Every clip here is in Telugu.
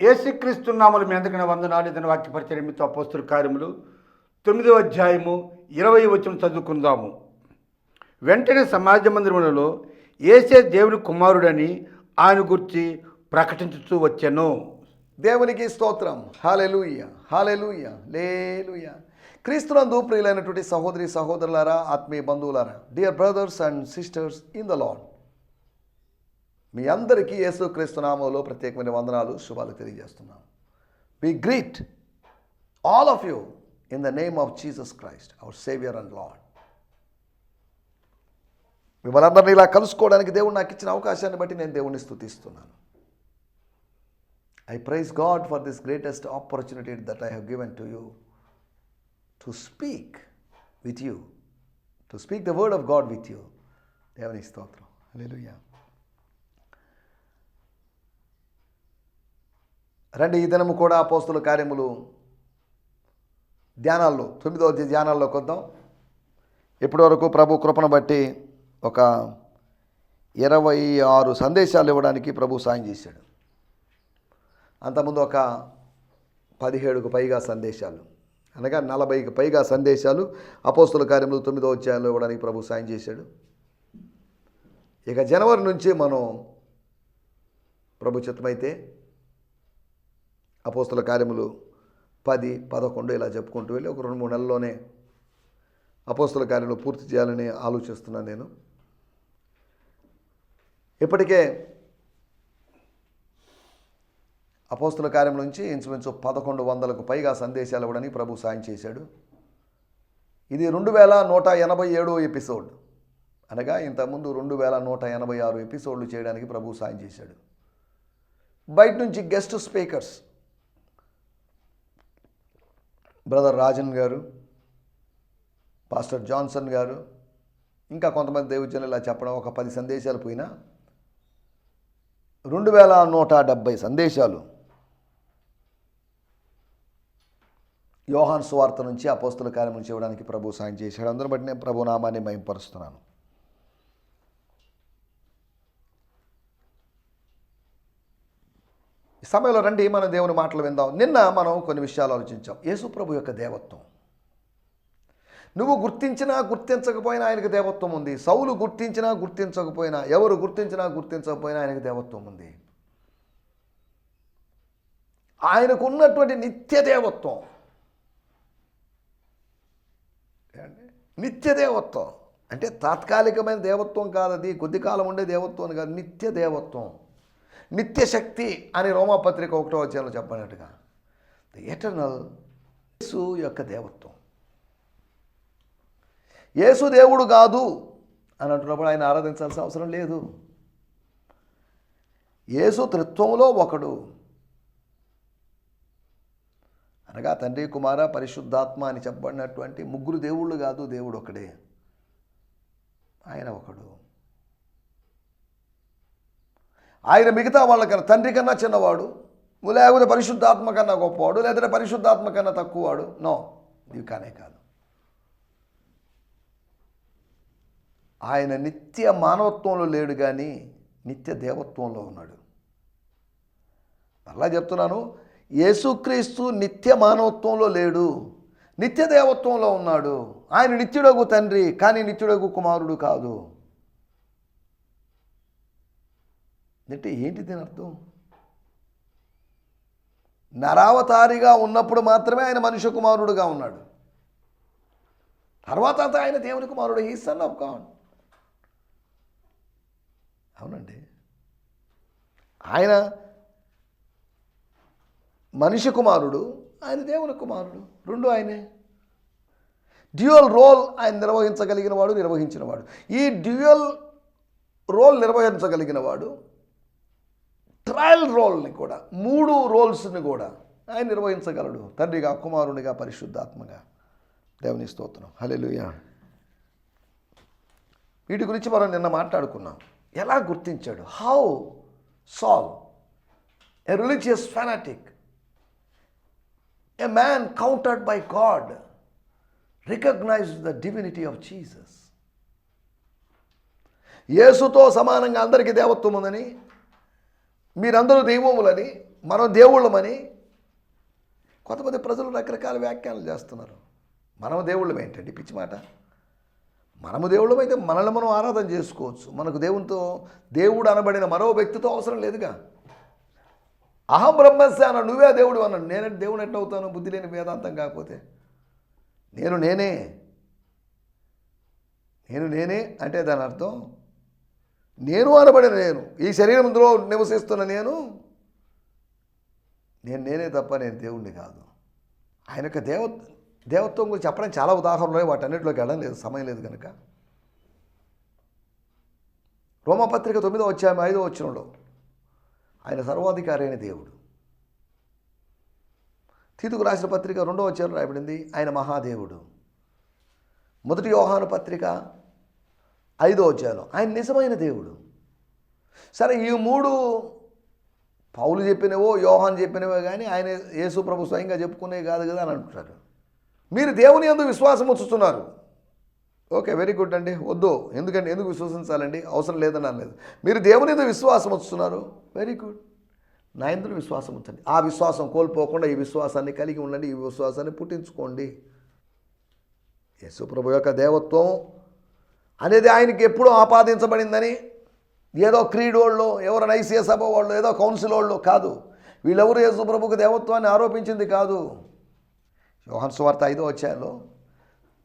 ఏసుక్రీస్తునామలు మీ అందరికీ వందనాలు. ఇతని వాక్య మీతో అపోస్తుల కార్యములు. తొమ్మిదవ అధ్యాయము ఇరవై వచ్చిన చదువుకుందాము. వెంటనే సమాజ మందిరములలో ఏసే దేవుని కుమారుడని ఆయన గురించి ప్రకటించుతూ వచ్చాను. దేవునికి స్తోత్రం. హాలెలుయ్య హాలెలుయ్య లేలుయ్య క్రీస్తునందు ప్రియులైనటువంటి సహోదరి సహోదరులారా ఆత్మీయ బంధువులారా dear brothers and sisters in the Lord మీ అందరికీ యేసుక్రీస్తు నామంలో ప్రత్యేకమైన వందనాలు శుభాలు తెలియజేస్తున్నాను we greet all of you in the name of Jesus Christ our saviour and Lord మిమ్మల్ని అందరినీ ఇలా కలుసుకోవడానికి దేవుడు నాకు ఇచ్చిన అవకాశాన్ని బట్టి నేను దేవుణ్ణి స్థుతిస్తున్నాను I praise God for this greatest opportunity that I have given to you to speak with you to speak the word of God with you దేవుని స్తోత్రం. హల్లెలూయా రండి ఈ దినము కూడా అపోస్తుల కార్యములు ధ్యానాల్లో తొమ్మిదో అధ్యాయ ధ్యానాల్లోకి వద్దాం ఇప్పటి వరకు ప్రభు కృపను బట్టి ఒక ఇరవై ఆరు సందేశాలు ఇవ్వడానికి ప్రభు సాయం చేశాడు. అంతకుముందు ఒక పదిహేడుకు పైగా సందేశాలు అనగా నలభైకి పైగా సందేశాలు అపోస్తుల కార్యములు తొమ్మిదో అధ్యాయంలో ఇవ్వడానికి ప్రభు సాయం చేశాడు. ఇక జనవరి నుంచి మనం ప్రభు చిత్తమైతే అపోస్తుల కార్యములు పది పదకొండు ఇలా చెప్పుకుంటూ వెళ్ళి ఒక రెండు మూడు నెలల్లోనే అపోస్తుల కార్యములు పూర్తి చేయాలని ఆలోచిస్తున్నాను నేను. ఇప్పటికే అపోస్తుల కార్యం నుంచి ఇంచుమించు పదకొండు వందలకు పైగా సందేశాలు ఇవ్వడానికి ప్రభు సాయం చేశాడు. ఇది రెండు వేల నూట ఎనభై ఏడో ఎపిసోడ్. అనగా ఇంతకుముందు రెండు వేల నూట ఎనభై ఆరు ఎపిసోడ్లు చేయడానికి ప్రభు సాయం చేశాడు. బయట నుంచి గెస్ట్ స్పీకర్స్ బ్రదర్ రాజన్ గారు పాస్టర్ జాన్సన్ గారు ఇంకా కొంతమంది దేవుజనులు ఇలా చెప్పడం ఒక పది సందేశాలు పోయినా రెండు వేల నూట డెబ్భై సందేశాలు యోహాన్ స్వార్త నుంచి అపోస్తుల కార్యం నుంచి ఇవ్వడానికి ప్రభు సాయం చేశాడు. అందరూ బట్టి నేను ప్రభు నామాన్ని మయంపరుస్తున్నాను సమయంలో రండి మన దేవుని మాటలు విందాం. నిన్న మనం కొన్ని విషయాలు ఆలోచించాం. యేసుప్రభు యొక్క దేవత్వం. నువ్వు గుర్తించినా గుర్తించకపోయినా ఆయనకు దేవత్వం ఉంది. సౌలు గుర్తించినా గుర్తించకపోయినా ఎవరు గుర్తించినా గుర్తించకపోయినా ఆయనకు దేవత్వం ఉంది. ఆయనకు ఉన్నటువంటి నిత్య దేవత్వం. నిత్య దేవత్వం. అంటే తాత్కాలికమైన దేవత్వం కాదు అది కొద్ది కాలం ఉండే దేవత్వం కాదు నిత్య దేవత్వం. నిత్యశక్తి అని రోమాపత్రిక ఒకటో అధ్యాయంలో చెప్పినట్టుగా ది ఎటర్నల్ యేసు యొక్క దేవత్వం. యేసు దేవుడు కాదు అని అంటున్నప్పుడు ఆయన ఆరాధించాల్సిన అవసరం లేదు. యేసు త్రిత్వంలో ఒకడు. అనగా తండ్రి కుమార పరిశుద్ధాత్మ అని చెప్పబడినటువంటి ముగ్గురు దేవుళ్ళు కాదు దేవుడు ఒకడే. ఆయన ఒకడు. ఆయన మిగతా వాళ్ళకన్నా తండ్రి కన్నా చిన్నవాడు లేకపోతే పరిశుద్ధాత్మ కన్నా గొప్పవాడు లేదంటే పరిశుద్ధాత్మ కన్నా తక్కువవాడు. నో ఇవి కానే కాదు. ఆయన నిత్య మానవత్వంలో లేడు కానీ నిత్య దేవత్వంలో ఉన్నాడు. అలా చెప్తున్నాను యేసుక్రీస్తు నిత్య మానవత్వంలో లేడు నిత్య దేవత్వంలో ఉన్నాడు. ఆయన నిత్యుడగు తండ్రి కానీ నిత్యుడగు కుమారుడు కాదు. అంటే ఏంటి దీని అర్థం? నరావతారిగా ఉన్నప్పుడు మాత్రమే ఆయన మనుష్య కుమారుడుగా ఉన్నాడు. తర్వాత అంతా ఆయన దేవుని కుమారుడు ఈ సన్ ఆఫ్ గాడ్ అవునండి. ఆయన మనిషి కుమారుడు ఆయన దేవుని కుమారుడు రెండు ఆయనే. డ్యూయల్ రోల్ ఆయన నిర్వహించగలిగిన వాడు నిర్వహించిన వాడు ఈ డ్యూయల్ రోల్ నిర్వహించగలిగిన వాడు ట్రయల్ రోల్ని కూడా మూడు రోల్స్ని కూడా ఆయన నిర్వహించగలడు. తండ్రిగా కుమారునిగా పరిశుద్ధాత్మగా. దేవుని స్తోత్రం. హలెలుయా వీటి గురించి మనం నిన్న మాట్లాడుకున్నాం. ఎలా గుర్తించాడు? How Saul a religious fanatic a man countered by God recognize the divinity of Jesus యేసుతో సమానంగా అందరికీ దేవత్వం ఉందని మీరందరూ దైవములని మనం దేవుళ్ళమని కొంతమంది ప్రజలు రకరకాల వ్యాఖ్యానాలు చేస్తున్నారు. మనము దేవుళ్ళం ఏంటండి? పిచ్చి మాట. మనము దేవుళ్ళం అయితే మనల్ని మనం ఆరాధన చేసుకోవచ్చు. మనకు దేవునితో దేవుడు అనబడిన మరో వ్యక్తితో అవసరం లేదుగా. అహం బ్రహ్మస్య అన్న నువ్వే దేవుడు అన్నాడు. నేనంటే దేవుడు ఎట్లా అవుతాను బుద్ధి లేని వేదాంతం కాకపోతే. నేను నేనే. నేను నేనే అంటే దాని అర్థం నేను అనబడిన నేను. ఈ శరీరంలో నివసిస్తున్న నేను. నేను నేనే తప్ప నేను దేవుణ్ణి కాదు. ఆయన యొక్క దేవ దేవత్వం గురించి చెప్పడానికి చాలా ఉదాహరణలు వాటన్నిటిలోకి వెళ్ళడం లేదు. సమయం లేదు కనుక. రోమపత్రిక తొమ్మిదో వచ్చాము ఐదో వచ్చినలో ఆయన సర్వాధికారి అయిన దేవుడు. తీతుకు రాసిన పత్రిక రెండో వచ్చారు రాయబడింది. ఆయన మహాదేవుడు. మొదటి యోహాను పత్రిక ఐదో వచ్చాను ఆయన నిజమైన దేవుడు. సరే ఈ మూడు పౌలు చెప్పినవో యోహాన్ చెప్పినవో కానీ ఆయన యేసు ప్రభు స్వయంగా చెప్పుకునే కాదు కదా అని అంటున్నారు మీరు దేవుని ఎందుకు విశ్వాసం ఉంచుతున్నారు. ఓకే వెరీ గుడ్ అండి. వద్దు. ఎందుకంటే ఎందుకు విశ్వసించాలండి? అవసరం లేదని అనలేదు మీరు దేవుని ఎందుకు విశ్వాసం వస్తున్నారు వెరీ గుడ్. నా ఎందుకు విశ్వాసం ఉంచండి. ఆ విశ్వాసం కోల్పోకుండా ఈ విశ్వాసాన్ని కలిగి ఉండండి. ఈ విశ్వాసాన్ని పుట్టించుకోండి. యేసుప్రభు యొక్క దేవత్వం అనేది ఆయనకి ఎప్పుడూ ఆపాదించబడిందని ఏదో క్రీడ్ వాళ్ళు ఎవరైనా నైసీయ సభ వాళ్ళు ఏదో కౌన్సిల్ వాళ్ళు కాదు. వీళ్ళెవరు యేసుప్రభుకు దేవత్వాన్ని ఆరోపించింది కాదు. యోహన్ సువార్త ఐదో వచ్చాయలో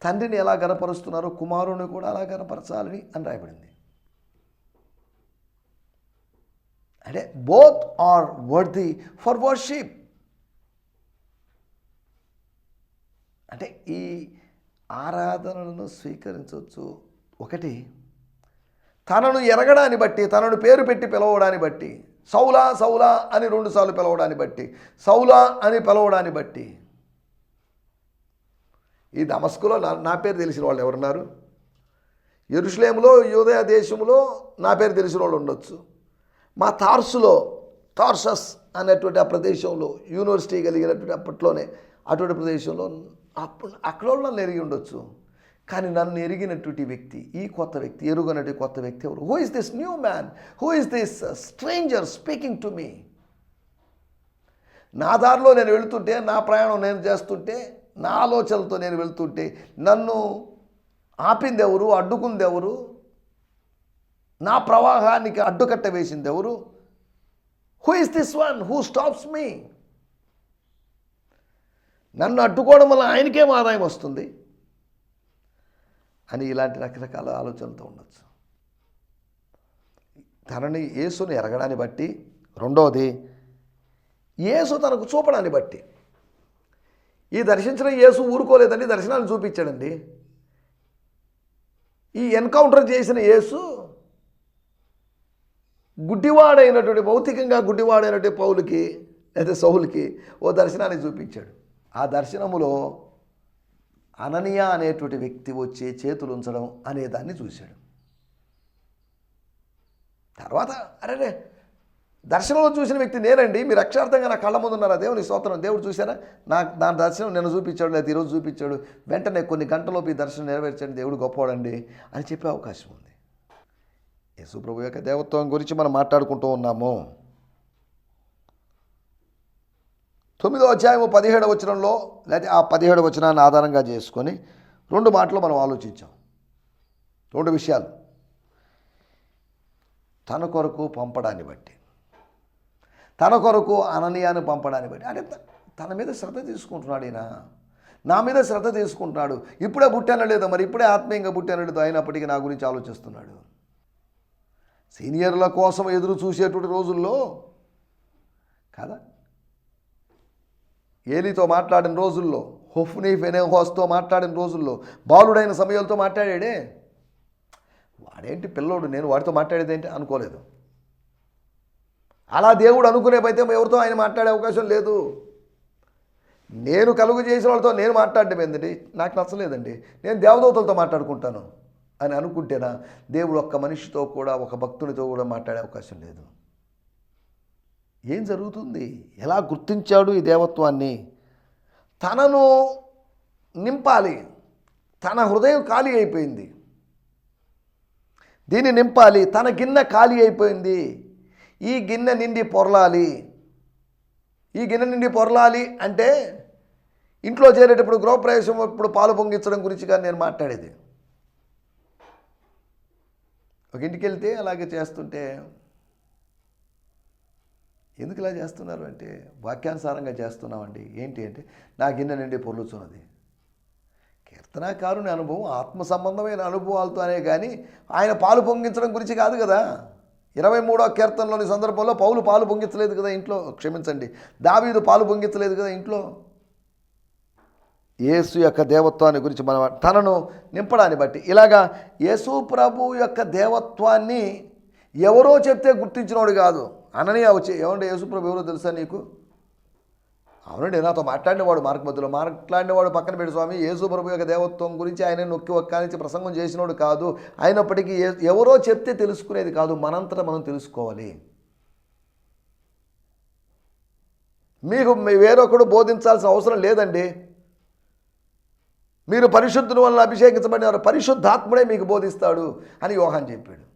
తండ్రిని ఎలా గనపరుస్తున్నారో కుమారుని కూడా అలా గనపరచాలని అని రాయబడింది. అంటే both are worthy for worship అంటే ఈ ఆరాధనలను స్వీకరించవచ్చు ఒకటి తనను ఎరగడాన్ని బట్టి తనను పేరు పెట్టి పిలవడాన్ని బట్టి సౌలా సౌలా అని రెండుసార్లు పిలవడాన్ని బట్టి సౌలా అని పిలవడాన్ని బట్టి. ఈ దమస్కులో నా నా పేరు తెలిసిన వాళ్ళు ఎవరున్నారు? ఎరుషులేములో యూదయ దేశంలో నా పేరు తెలిసిన వాళ్ళు ఉండొచ్చు. మా తార్సులో తార్సస్ అనేటువంటి ఆ ప్రదేశంలో యూనివర్సిటీ కలిగినటువంటి అప్పట్లోనే అటువంటి ప్రదేశంలో అప్పుడు అక్కడ వాళ్ళు నన్ను ఎరిగి ఉండొచ్చు. కానీ నన్ను ఎరిగినటువంటి వ్యక్తి ఈ కొత్త వ్యక్తి ఎరుగనటువంటి కొత్త వ్యక్తి ఎవరు? Who is this new man who is this stranger speaking to me నా దారిలో నేను వెళుతుంటే నా ప్రయాణం నేను చేస్తుంటే నా ఆలోచనలతో నేను వెళ్తుంటే నన్ను ఆపింది ఎవరు అడ్డుకుంది ఎవరు నా ప్రవాహానికి అడ్డుకట్ట వేసింది ఎవరు who is this one who stops me నన్ను అడ్డుకోవడం వల్ల ఆయనకేం ఆదాయం వస్తుంది? అని ఇలాంటి రకరకాల ఆలోచనలతో ఉండొచ్చు. తనని యేసుని ఎరగడాన్ని బట్టి రెండవది యేసు తనకు చూపడాన్ని బట్టి. ఈ దర్శించిన యేసు ఊరుకోలేదండి దర్శనాన్ని చూపించాడండి. ఈ ఎన్కౌంటర్ చేసిన యేసు గుడ్డివాడైనటువంటి భౌతికంగా గుడ్డివాడైనటువంటి పౌలకి లేదా సౌలుకి ఓ దర్శనాన్ని చూపించాడు. ఆ దర్శనములో అననీయ అనేటువంటి వ్యక్తి వచ్చి చేతులు ఉంచడం అనేదాన్ని చూశాడు. తర్వాత అరే దర్శనంలో చూసిన వ్యక్తి నేనండి మీరు అక్షార్థంగా నా కళ్ళ ముందు ఉన్నారా? దేవుని స్తోత్రం దేవుడు చూశారా? నాకు నా దర్శనం నేను చూపించాడు లేదా ఈరోజు చూపించాడు. వెంటనే కొన్ని గంటలోపు ఈ దర్శనం నెరవేర్చండి దేవుడు గొప్పవాడండి అని చెప్పే అవకాశం ఉంది. యేసుప్రభు యొక్క దేవత్వం గురించి మనం మాట్లాడుకుంటూ ఉన్నాము. తొమ్మిదో అధ్యాయము పదిహేడు వచనంలో లేదా ఆ పదిహేడు వచనాన్ని ఆధారంగా చేసుకొని రెండు మాటలు మనం ఆలోచించాం. రెండు విషయాలు. తన కొరకు పంపడాన్ని బట్టి. తన కొరకు అననీయాన్ని పంపడాన్ని బట్టి. అంటే త- తన మీద శ్రద్ధ తీసుకుంటున్నాడు ఈయన. నా మీద శ్రద్ధ తీసుకుంటున్నాడు. ఇప్పుడే పుట్టానో లేదో మరి ఇప్పుడే ఆత్మీయంగా పుట్టానో లేదో అయినప్పటికీ నా గురించి ఆలోచిస్తున్నాడు. సీనియర్ల కోసం ఎదురు చూసేటువంటి రోజుల్లో కదా? ఏలితో మాట్లాడిన రోజుల్లో హుఫ్నీ ఫెనెహోస్తో మాట్లాడిన రోజుల్లో బాలుడైన సమయాలతో మాట్లాడాడే? వాడేంటి పిల్లోడు? నేను వాడితో మాట్లాడేదేంటి? అనుకోలేదు. అలా దేవుడు అనుకునేపైతే ఎవరితో ఆయన మాట్లాడే అవకాశం లేదు. నేను కలుగు చేసిన వాళ్ళతో నేను మాట్లాడడం ఏంటండి నాకు నచ్చలేదండి. నేను దేవదూతలతో మాట్లాడుకుంటాను. అని అనుకుంటేనా దేవుడు ఒక్క మనిషితో కూడా ఒక భక్తునితో కూడా మాట్లాడే అవకాశం లేదు. ఏం జరుగుతుంది? ఎలా గుర్తించాడు ఈ దేవత్వాన్ని? తనను నింపాలి. తన హృదయం ఖాళీ అయిపోయింది. దీన్ని నింపాలి. తన గిన్నె ఖాళీ అయిపోయింది. ఈ గిన్నె నిండి పొరలాలి. ఈ గిన్నె నిండి పొరలాలి అంటే ఇంట్లో చేరేటప్పుడు గృహప్రవేశం ఇప్పుడు పాలు పొంగించడం గురించి కానీ నేను మాట్లాడేది. ఒక ఇంటికి వెళ్తే అలాగే చేస్తుంటే ఎందుకు ఇలా చేస్తున్నారు అంటే వాక్యానుసారంగా చేస్తున్నామండి. ఏంటి అంటే నా గిన్నె నిండి పొర్లుచున్నది. కీర్తనాకారుని అనుభవం ఆత్మ సంబంధమైన అనుభవాలతోనే కానీ ఆయన పాలు పొంగించడం గురించి కాదు కదా. ఇరవై మూడో కీర్తనలోని సందర్భంలో పౌలు పాలు పొంగించలేదు కదా ఇంట్లో. క్షమించండి. దావీదు పాలు పొంగించలేదు కదా ఇంట్లో. యేసు యొక్క దేవత్వాన్ని గురించి మనం తనను నింపడాన్ని బట్టి. ఇలాగా యేసు ప్రభు యొక్క దేవత్వాన్ని ఎవరో చెప్తే గుర్తించినోడు కాదు. అననీయ వచ్చి ఏమంటే యేసుప్రభు ఎవరో తెలుసా నీకు? అవునండి నాతో మాట్లాడినవాడు మార్గ మధ్యలో మాట్లాడినవాడు పక్కన పెట్టి స్వామి. యేసుప్రభు యొక్క దేవత్వం గురించి ఆయన నొక్కి ఒక్కానించి ప్రసంగం చేసినోడు కాదు. అయినప్పటికీ ఎవరో చెప్తే తెలుసుకునేది కాదు. మనంతటా మనం తెలుసుకోవాలి. మీకు మీ వేరొకడు బోధించాల్సిన అవసరం లేదండి. మీరు పరిశుద్ధుని వలన అభిషేకించబడినారు పరిశుద్ధాత్ముడే మీకు బోధిస్తాడు అని యోహాన్ చెప్పాడు.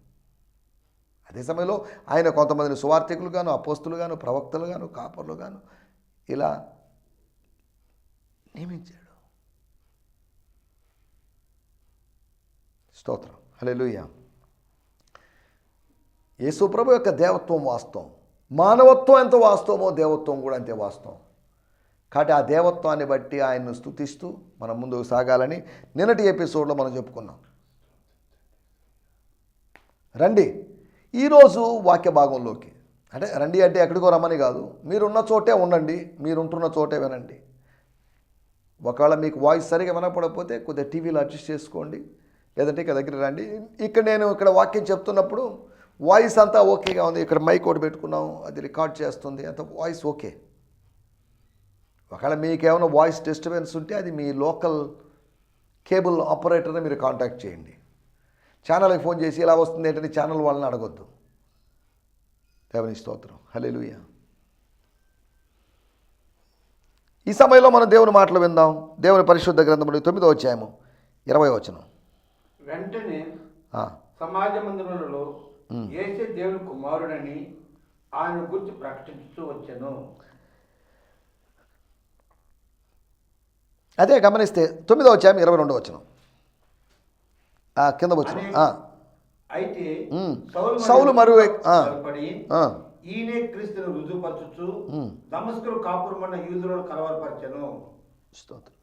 అదే సమయంలో ఆయన కొంతమందిని సువార్థికులుగాను అపోస్తులుగాను అపోస్తులు కాపర్లుగాను ప్రవక్తలు ఇలా నియమించాడు. స్తోత్రం. హల్లెలూయా. యేసు ప్రభు యొక్క దేవత్వం వాస్తవం. మానవత్వం ఎంత వాస్తవమో దేవత్వం కూడా అంతే వాస్తవం. కాబట్టి ఆ దేవత్వాన్ని బట్టి ఆయన్ను స్తుతిస్తూ మనం ముందుకు సాగాలని నిన్నటి ఎపిసోడ్లో మనం చెప్పుకున్నాం. రండి. ఈరోజు వాక్య భాగంలోకి. అంటే రండి అంటే ఎక్కడికో రమ్మని కాదు. మీరున్న చోటే ఉండండి. మీరుంటున్న చోటే వినండి. ఒకవేళ మీకు వాయిస్ సరిగా వినపడకపోతే కొద్దిగా టీవీలో అడ్జస్ట్ చేసుకోండి. లేదంటే ఇక్కడ దగ్గర రండి. ఇక్కడ నేను ఇక్కడ వాక్యం చెప్తున్నప్పుడు వాయిస్ అంతా ఓకేగా ఉంది. ఇక్కడ మైక్ ఒకటి పెట్టుకున్నాం. అది రికార్డ్ చేస్తుంది. అంత వాయిస్ ఓకే. ఒకవేళ మీకు ఏమైనా వాయిస్ డిస్టర్బెన్స్ ఉంటే అది మీ లోకల్ కేబుల్ ఆపరేటర్ని మీరు కాంటాక్ట్ చేయండి. ఛానల్కి ఫోన్ చేసి ఇలా వస్తుంది ఏంటంటే ఛానల్ వాళ్ళని అడగొద్దు. దేవుని స్తోత్రం. హల్లెలూయ. ఈ సమయంలో మనం దేవుని మాటలు విందాం. దేవుని పరిశుద్ధ గ్రంథములు తొమ్మిదో అధ్యాయము ఇరవై వచనం. వెంటనే సమాజ మందిరంలో ఏసే దేవుని కుమారుడని ఆయన గురించి ప్రకటిస్తూ వచ్చాను. అదే గమనిస్తే తొమ్మిదో అధ్యాయం ఇరవై రెండో వచనం. ఆ, కింద వచ్చిన అయితే. సౌలు సౌలు మరో వ్యక్- ఆ. బలపడి ఆ, ఈయనే క్రీస్తును రుజువుపరచుచు ఉమ్. దమస్కులు కాపురమన్న యూదులను కలవరపరచను. స్తోత్రం.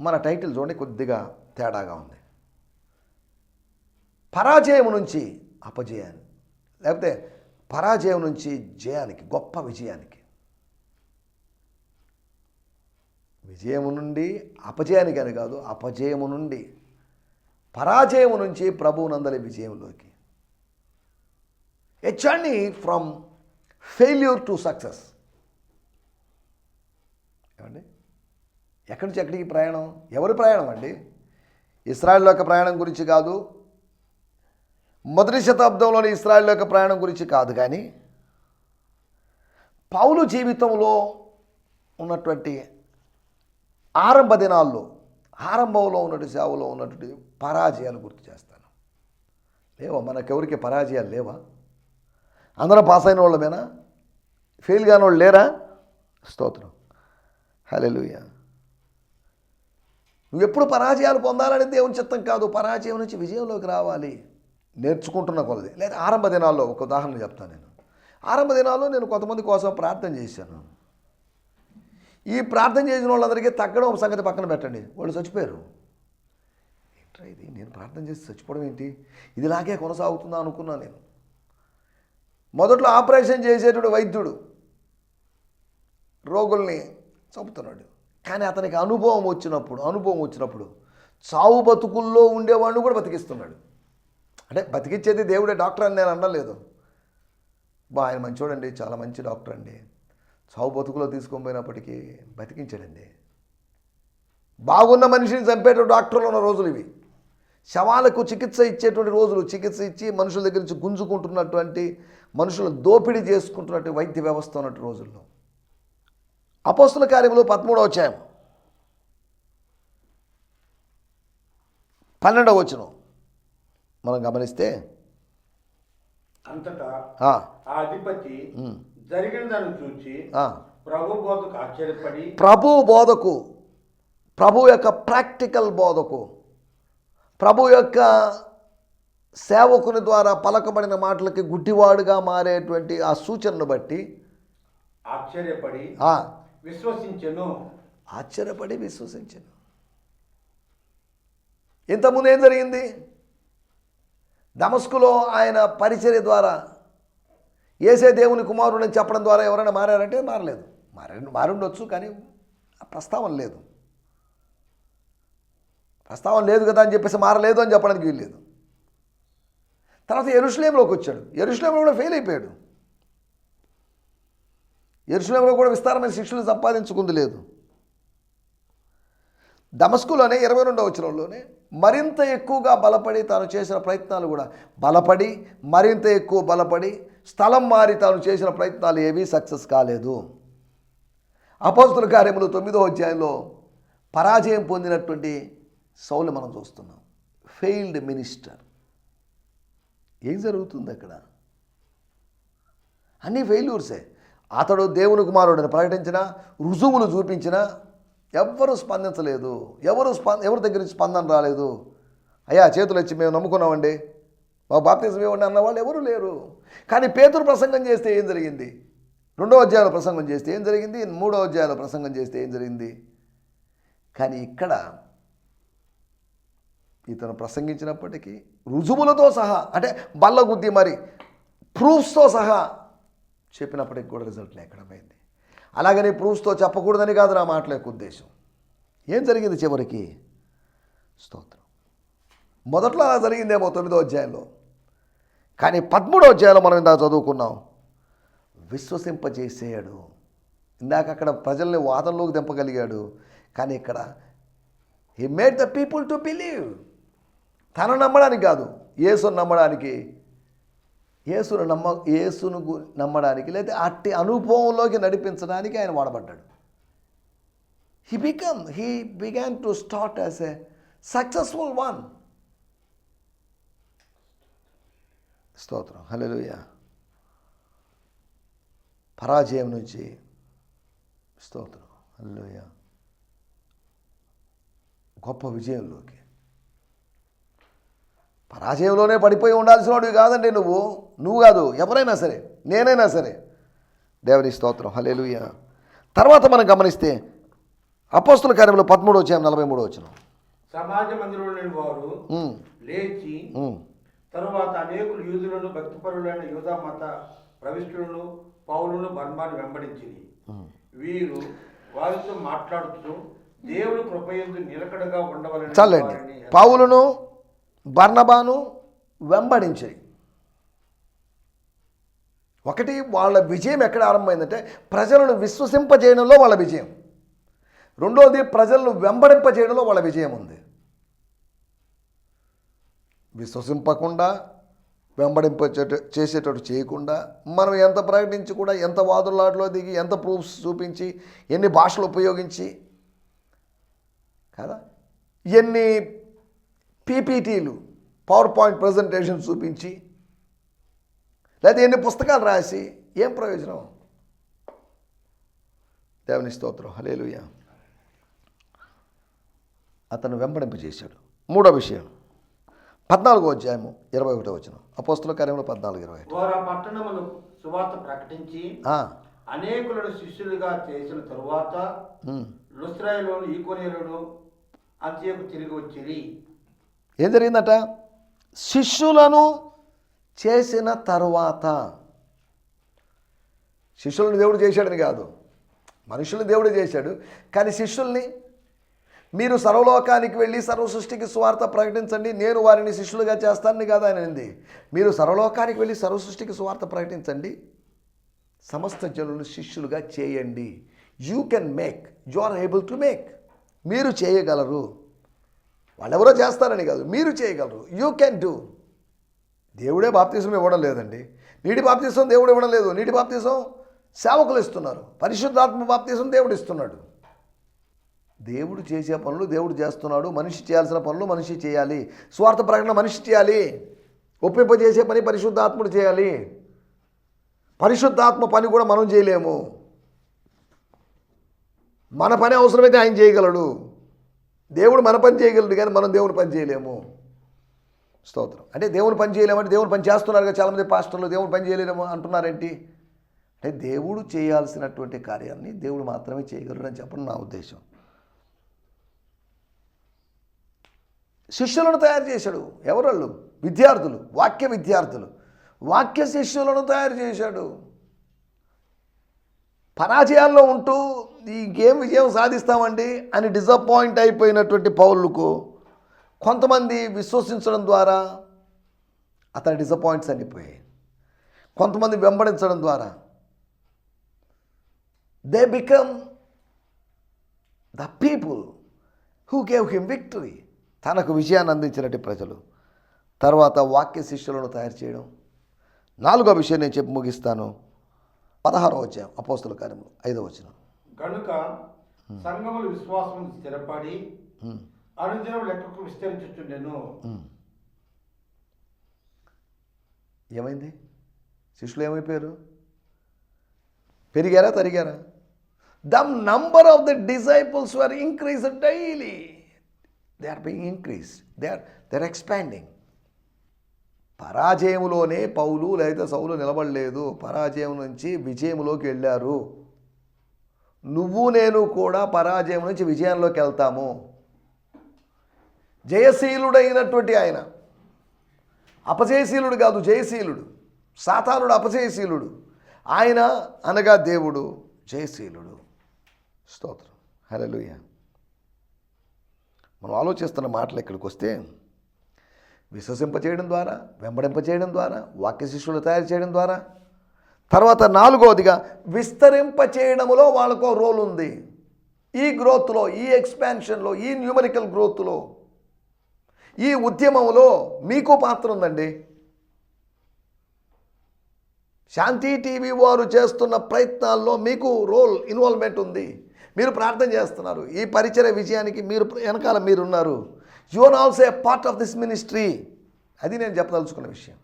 మన టైటిల్ చూడండి కొద్దిగా తేడాగా ఉంది. పరాజయం నుంచి అపజయాన్ని లేకపోతే పరాజయం నుంచి జయానికి గొప్ప విజయానికి విజయము నుండి అపజయానికి అని కాదు అపజయము నుండి పరాజయము నుంచి ప్రభువునందలి విజయంలోకి a journey from failure to success ఏమండి? ఎక్కడి నుంచి ఎక్కడికి ప్రయాణం? ఎవరి ప్రయాణం అండి? ఇస్రాయల్ యొక్క ప్రయాణం గురించి కాదు. మొదటి శతాబ్దంలోని ఇస్రాయల్ యొక్క ప్రయాణం గురించి కాదు కానీ పౌలు జీవితంలో ఉన్నటువంటి ఆరంభ దినాల్లో ఆరంభంలో ఉన్నటువంటి సేవలో ఉన్నటువంటి పరాజయాలు గుర్తు చేస్తాను. లేవా? మనకెవరికి పరాజయాలు లేవా? అందరం పాస్ అయిన వాళ్ళమేనా? ఫెయిల్ కాని వాళ్ళు లేరా? స్తోత్రం. హల్లెలూయ. నువ్వు ఎప్పుడు పరాజయాలు పొందాలని దేవుని చిత్తం కాదు. పరాజయం నుంచి విజయంలోకి రావాలి. నేర్చుకుంటున్న కొలది. లేదా ఆరంభ దినాల్లో ఒక ఉదాహరణ చెప్తాను నేను. ఆరంభ దినాల్లో నేను కొంతమంది కోసం ప్రార్థన చేశాను. ఈ ప్రార్థన చేసిన వాళ్ళందరికీ తగ్గడం ఒక సంగతి పక్కన పెట్టండి. వాళ్ళు చచ్చిపోయారు. ఏంట్రా ఇది? నేను ప్రార్థన చేసి చచ్చిపోవడం ఏంటి? ఇదిలాగే కొనసాగుతుందా అనుకున్నా నేను. మొదట్లో ఆపరేషన్ చేసేటువంటి వైద్యుడు రోగుల్ని చంపుతున్నాడు. కానీ అతనికి అనుభవం వచ్చినప్పుడు అనుభవం వచ్చినప్పుడు చావు బతుకుల్లో ఉండేవాడిని కూడా బతికిస్తున్నాడు. అంటే బతికించేది దేవుడే డాక్టర్ అని నేను అనలేదు బా ఆయన మంచోడండి చాలా మంచి డాక్టర్ అండి. చావు బతుకులో తీసుకొని పోయినప్పటికీ బతికించాడండి బాగున్న మనిషిని చంపేట డాక్టర్లు ఉన్న రోజులు ఇవి. శవాలకు చికిత్స ఇచ్చేటువంటి రోజులు చికిత్స ఇచ్చి మనుషుల దగ్గర నుంచి గుంజుకుంటున్నటువంటి మనుషులను దోపిడీ చేసుకుంటున్నటువంటి వైద్య వ్యవస్థ ఉన్నటువంటి రోజుల్లో. అపోస్తుల కార్యములు పదమూడవ అధ్యాయం. పన్నెండవ వచనం. మనం గమనిస్తే అంతటా ఆ, అధిపతి జరిగిన దాన్ని చూచి. ప్రభు బోధకు ఆశ్చర్యపడి ప్రభు బోధకు ప్రభు యొక్క ప్రాక్టికల్ బోధకు ప్రభు యొక్క సేవకుని ద్వారా పలకబడిన మాటలకి గుడ్డివాడుగా మారేటువంటి ఆ సూచనను బట్టి ఆశ్చర్యపడి విశ్వసించెను. ఆశ్చర్యపడి విశ్వసించాను. ఇంతకుముందు ఏం జరిగింది? దమస్కులో ఆయన పరిచర్య ద్వారా ఏసే దేవుని కుమారుడు అని చెప్పడం ద్వారా ఎవరైనా మారారంటే మారలేదు. మార మారుండొచ్చు కానీ ఆ ప్రస్తావన లేదు. ప్రస్తావన లేదు కదా అని చెప్పేసి మారలేదు అని చెప్పడానికి వీల్లేదు తర్వాత ఎరుషులేంలోకి వచ్చాడు. ఎరుషులేంలో కూడా ఫెయిల్ అయిపోయాడు. ఎరుషులేంలో కూడా విస్తారమైన శిక్షలు సంపాదించుకుంది లేదు. దమస్కులోనే ఇరవై రెండవ వచనంలోనే మరింత ఎక్కువగా బలపడి తాను చేసిన ప్రయత్నాలు కూడా బలపడి మరింత ఎక్కువ బలపడి స్థలం మారి తాను చేసిన ప్రయత్నాలు ఏవీ సక్సెస్ కాలేదు. అపోస్తుల కార్యములు తొమ్మిదో అధ్యాయంలో పరాజయం పొందినటువంటి సౌలు మనం చూస్తున్నాం. Failed minister. ఏం జరుగుతుంది అక్కడ? అన్నీ ఫెయిల్యూర్సే. అతడు దేవుని కుమారుడిని ప్రకటించిన రుజువులు చూపించిన ఎవ్వరు స్పందించలేదు. ఎవరు స్పంద ఎవరి దగ్గర నుంచి స్పందన రాలేదు? అయ్యా చేతులు వచ్చి మేము నమ్ముకున్నామండి. మా బాప్తిజం ఇవ్వండి అన్న వాళ్ళు ఎవరు లేరు. కానీ పేతురు ప్రసంగం చేస్తే ఏం జరిగింది? రెండో అధ్యాయంలో ప్రసంగం చేస్తే ఏం జరిగింది? మూడో అధ్యాయంలో ప్రసంగం చేస్తే ఏం జరిగింది? కానీ ఇక్కడ ఇతను ప్రసంగించినప్పటికీ రుజువులతో సహా అంటే బల్లగుద్ది మరి ప్రూఫ్స్తో సహా చెప్పినప్పటికి కూడా రిజల్ట్ లేకుండా పోయింది. అలాగని ప్రూఫ్స్తో చెప్పకూడదని కాదు నా మాటల యొక్క ఉద్దేశం. ఏం జరిగింది చివరికి? స్తోత్రం. మొదట్లో అలా జరిగిందేమో తొమ్మిదో అధ్యాయంలో. కానీ పదమూడో అధ్యాయంలో మనం ఇందాక చదువుకున్నాం విశ్వసింపజేసేయాడు. ఇందాక అక్కడ ప్రజల్ని వాదనలోకి దింపగలిగాడు. కానీ ఇక్కడ he made the people to believe తను నమ్మడానికి కాదు యేసును నమ్మడానికి. యేసును నమ్మ యేసును గు- నమ్మడానికి లేదా అట్టి అనుభవంలోకి నడిపించడానికి ఆయన వాడబడ్డాడు. He become he began to start as a successful one స్తోత్రం. హల్లెలూయా. పరాజయం నుంచి స్తోత్రం. హల్లెలూయా. గొప్ప విజయంలోకి. పరాజయంలోనే పడిపోయి ఉండాల్సిన వాడివి కాదండి నువ్వు. నువ్వు కాదు ఎవరైనా సరే నేనైనా సరే. దేవుని స్తోత్రం. హలేలుయ తర్వాత మనం గమనిస్తే అపోస్తుల కార్యంలో పదమూడు వచ్చాం నలభై మూడు వచ్చిన సమాజ మందిరంలోని వారు లేచి తరువాత అనేకులు యూదులను భక్తిపరులైన యూదా మత ప్రవిష్టులను పౌలును బర్మాను వెంబడించింది వీరు వారితో మాట్లాడుతూ దేవుని కృపయందు నిలకడగా ఉండవాలని చాలండి. పావులను బర్నబాను వెంబడించాయి ఒకటి వాళ్ళ విజయం ఎక్కడ ఆరంభమైందంటే ప్రజలను విశ్వసింపజేయడంలో వాళ్ళ విజయం. రెండోది ప్రజలను వెంబడింపజేయడంలో వాళ్ళ విజయం ఉంది. విశ్వసింపకుండా వెంబడింప చేసేటట్టు చేయకుండా మనం ఎంత ప్రకటించి కూడా ఎంత వాదులాటలో దిగి ఎంత ప్రూఫ్స్ చూపించి ఎన్ని భాషలు ఉపయోగించి కదా? ఎన్ని పీపీటీలు పవర్ పాయింట్ ప్రజెంటేషన్ చూపించి లేదా ఎన్ని పుస్తకాలు రాసి ఏం ప్రయోజనం? దేవుని స్తోత్రం. హలేలుయ అతను వెంబడింప చేశాడు. మూడో విషయం. పద్నాలుగో అధ్యాయము ఇరవై ఒకటో వచ్చిన అపోస్తుల కార్యంలో పద్నాలుగు ఇరవై పట్టణమును సువార్త ప్రకటించి అనేకులను శిష్యులుగా చేసిన తరువాత. లుస్రాయిలోను అంత్యకు తిరిగి వచ్చిరి. ఏం జరిగిందట? శిష్యులను చేసిన తరువాత. శిష్యులను దేవుడు చేశాడని కాదు. మనుషుల్ని దేవుడు చేశాడు. కానీ శిష్యుల్ని మీరు సర్వలోకానికి వెళ్ళి సర్వ సృష్టికి స్వార్థ ప్రకటించండి. నేను వారిని శిష్యులుగా చేస్తానని కాదు ఆయన అనింది. మీరు సర్వలోకానికి వెళ్ళి సర్వ సృష్టికి స్వార్థ ప్రకటించండి. సమస్త జనులను శిష్యులుగా చేయండి. You can make you are able to make మీరు చేయగలరు. వాళ్ళెవరో చేస్తారని కాదు. మీరు చేయగలరు. యూ కెన్ డూ దేవుడే బాప్తీసం ఇవ్వడం లేదండి. నీటి బాప్తీసం దేవుడు ఇవ్వడం లేదు. నీటి బాప్తీసం సేవకులు ఇస్తున్నారు. పరిశుద్ధాత్మ బాప్తీసం దేవుడు ఇస్తున్నాడు. దేవుడు చేసే పనులు దేవుడు చేస్తున్నాడు. మనిషి చేయాల్సిన పనులు మనిషి చేయాలి. స్వార్థ ప్రకటన మనిషి చేయాలి. ఒప్పింపజేసే పని పరిశుద్ధాత్ముడు చేయాలి. పరిశుద్ధాత్మ పని కూడా మనం చేయలేము. మన పని అవసరమైతే ఆయన చేయగలడు. దేవుడు మన పని చేయగలడు కానీ మనం దేవుని పని చేయలేము. స్తోత్రం. అంటే దేవుని పని చేయలేమంటే దేవుని పని చేస్తున్నారు కదా చాలామంది పాస్టర్లు. దేవుని పని చేయలేము అంటున్నారేంటి? అంటే దేవుడు చేయాల్సినటువంటి కార్యాన్ని దేవుడు మాత్రమే చేయగలడు అని చెప్పడం నా ఉద్దేశం. శిష్యులను తయారు చేశాడు. ఎవరళ్ళు? విద్యార్థులు వాక్య విద్యార్థులు. వాక్య శిష్యులను తయారు చేశాడు. పరాజయాల్లో ఉంటూ ఈ గేమ్ విజయం సాధిస్తామండి అని డిసప్పాయింట్ అయిపోయినటువంటి పౌరులకు కొంతమంది విశ్వసించడం ద్వారా అతని డిసప్పాయింట్స్ అనిపోయాయి. కొంతమంది వెంబడించడం ద్వారా. They become the people who gave him victory తనకు విజయాన్ని అందించినట్టు ప్రజలు. తర్వాత వాక్య శిష్యులను తయారు చేయడం. నాలుగో విషయం నేను చెప్పి ముగిస్తాను. పదహారో వచ్చాం అపోస్తుల కార్యములు ఐదో వచ్చిన కనుక సంఘములు విశ్వాసం స్థిరపడి అనుదినం లెక్కకు విస్తరించుచుండెను? ఏమైంది? శిష్యులు ఏమైపోయారు? పెరిగారా తరిగారా? The number of the disciples were increase daily. They are being increase they are they are expanding పరాజయములోనే Paul లేదా సౌలు నిలబడలేదు. పరాజయం నుంచి విజయములోకి వెళ్ళారు. నువ్వు నేను కూడా పరాజయం నుంచి విజయంలోకి వెళ్తాము. జయశీలుడైనటువంటి ఆయన. అపజయశీలుడు కాదు జయశీలుడు. సాతానుడు అపజయశీలుడు. ఆయన అనగా దేవుడు జయశీలుడు. స్తోత్రం. హల్లెలూయా. మనం ఆలోచిస్తున్న మాటలు ఇక్కడికి వస్తే విశ్వసింపచేయడం ద్వారా వెంబడింపచేయడం ద్వారా వాక్య శిష్యులు తయారు చేయడం ద్వారా తర్వాత నాలుగవదిగా విస్తరింపచేయడంలో వాళ్ళకు రోల్ ఉంది. ఈ గ్రోత్లో ఈ ఎక్స్పాన్షన్లో ఈ న్యూమరికల్ గ్రోత్లో ఈ ఉద్యమంలో మీకు పాత్ర ఉందండి. శాంతి టీవీ వారు చేస్తున్న ప్రయత్నాల్లో మీకు రోల్ ఇన్వాల్వ్మెంట్ ఉంది. మీరు ప్రార్థన చేస్తున్నారు. ఈ పరిచయ విజయానికి మీరు వెనకాల మీరున్నారు. You are also a part of this ministry అది నేను చెప్పదలుచుకున్న విషయం.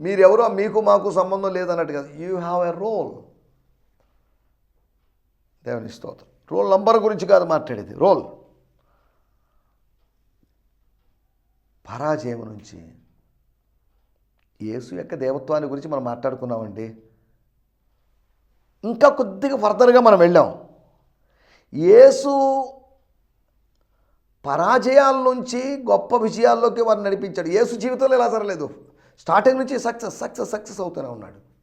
మీరెవరో మీకు మాకు సంబంధం లేదన్నట్టు కాదు. యూ హ్యావ్ ఎ రోల్ దేవుని స్తోత్రం. రోల్ నంబర్ గురించి కాదు మాట్లాడేది. రోల్ పరాజయం నుంచి యేసు యొక్క దేవత్వాన్ని గురించి మనం మాట్లాడుకున్నామండి. ఇంకా కొద్దిగా ఫర్దర్గా మనం వెళ్ళాం. యేసు పరాజయాల నుంచి గొప్ప విజయాల్లోకి వారిని నడిపించాడు. యేసు జీవితంలో ఇలా జరగలేదు? స్టార్టింగ్ నుంచి సక్సెస్ సక్సెస్ సక్సెస్ అవుతూనే ఉన్నాడు.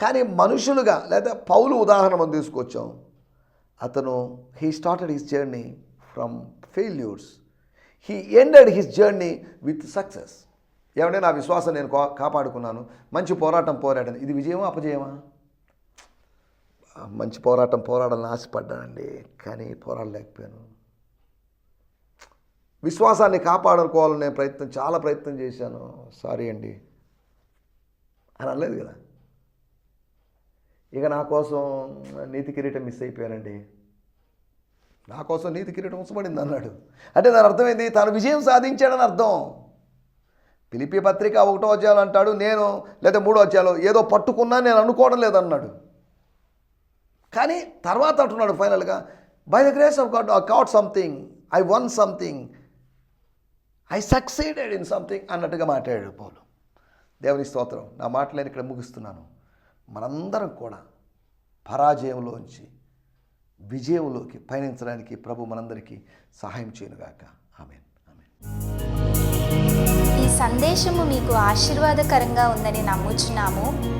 కానీ మనుషులుగా లేదా పౌలు ఉదాహరణ మనం తీసుకొచ్చాం. అతను he started his journey from failures he ended his journey with success ఏమంటే నా విశ్వాసం నేను కా- కాపాడుకున్నాను. మంచి పోరాటం పోరాడాను ఇది విజయమా అపజయమా? మంచి పోరాటం పోరాడాలని ఆశపడ్డానండి కానీ పోరాడలేకపోయాను. విశ్వాసాన్ని కాపాడుకోవాలనే ప్రయత్నం చాలా ప్రయత్నం చేశాను. సారీ అండి. అని అనలేదు కదా. ఇక నా కోసం నీతి కిరీటం మిస్ అయిపోయానండి. నా కోసం నీతి కిరీటం ఉంచబడింది అన్నాడు. అంటే దాని అర్థమైంది తను విజయం సాధించాడని అర్థం. పిలిపి పత్రిక ఒకటో అధ్యాయం అంటాడు నేను లేదా మూడో అధ్యాయంలో ఏదో పట్టుకున్నా నేను అనుకోవడం లేదన్నాడు. కానీ తర్వాత అంటున్నాడు ఫైనల్గా by the grace of God I caught something I won something I succeeded in something అన్నట్టుగా మాట్లాడాడు పౌలు. దేవుని స్తోత్రం. నా మాటలు నేను ఇక్కడ ముగిస్తున్నాను. మనందరం కూడా పరాజయంలోంచి విజయంలోకి పయనించడానికి ప్రభు మనందరికీ సహాయం చేయనుగాక. ఆమెన్. ఆమెన్. ఈ సందేశము మీకు ఆశీర్వాదకరంగా ఉందని నమ్ముచున్నాము.